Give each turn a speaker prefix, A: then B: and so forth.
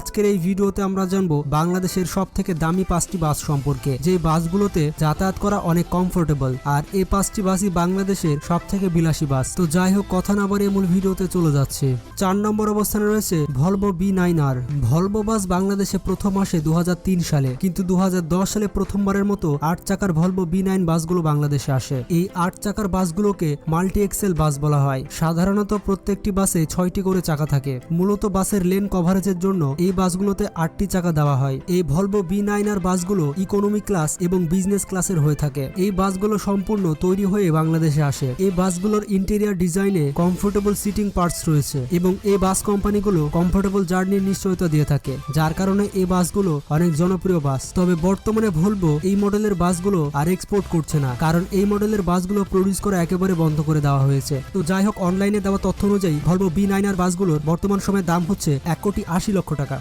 A: আজকের এই ভিডিওতে আমরা জানব বাংলাদেশের সব থেকে দামি পাঁচটি বাস সম্পর্কে। যে বাসগুলোতে যাতায়াত করা অনেক কমফোর্টেবল আর এই পাঁচটি বাসই বাংলাদেশের সব থেকে বিলাসী বাস। তো যাই হোক, কথা না বাড়িয়ে মূল ভিডিওতে চলে যাচ্ছে। চার নম্বর অবস্থানে রয়েছে ভলভো বি নাইন আর ভলভো বাস বাংলাদেশে প্রথম আসে দু হাজার তিন সালে, কিন্তু দু হাজার দশ সালে প্রথমবারের মতো আট চাকার ভলভো বি নাইন বাসগুলো বাংলাদেশে আসে। এই আট চাকার বাসগুলোকে মাল্টি এক্সেল বাস বলা হয়। সাধারণত প্রত্যেকটি বাসে ছয়টি করে চাকা থাকে। মূলত বাসের লেন কভারেজের জন্য এই বাসগুলোতে আটটি চাকা দেওয়া হয়। এই ভলভো বি নাইন আর বাসগুলো ইকোনমি ক্লাস এবং বিজনেস ক্লাসের হয়ে থাকে। এই বাসগুলো সম্পূর্ণ তৈরি হয়ে বাংলাদেশে আসে। এই বাসগুলোর ইন্টেরিয়ার ডিজাইনে কমফোর্টেবল সিটিং পার্টস রয়েছে এবং এই বাস কোম্পানিগুলো কমফোর্টেবল জার্নির নিশ্চয়তা দিয়ে থাকে। যার কারণে এই বাসগুলো অনেক জনপ্রিয় বাস। তবে বর্তমানে ভলভো এই মডেলের বাসগুলো আর এক্সপোর্ট করছে না। কারণ এই মডেলের বাসগুলো প্রডিউস করা একেবারে বন্ধ করে দেওয়া হয়েছে। তো যাই হোক অনলাইনে দেওয়া তথ্য অনুযায়ী ভলভো বি নাইন আর বাসগুলোর বর্তমান সময়ে দাম হচ্ছে এক কোটি আশি লক্ষ টাকা।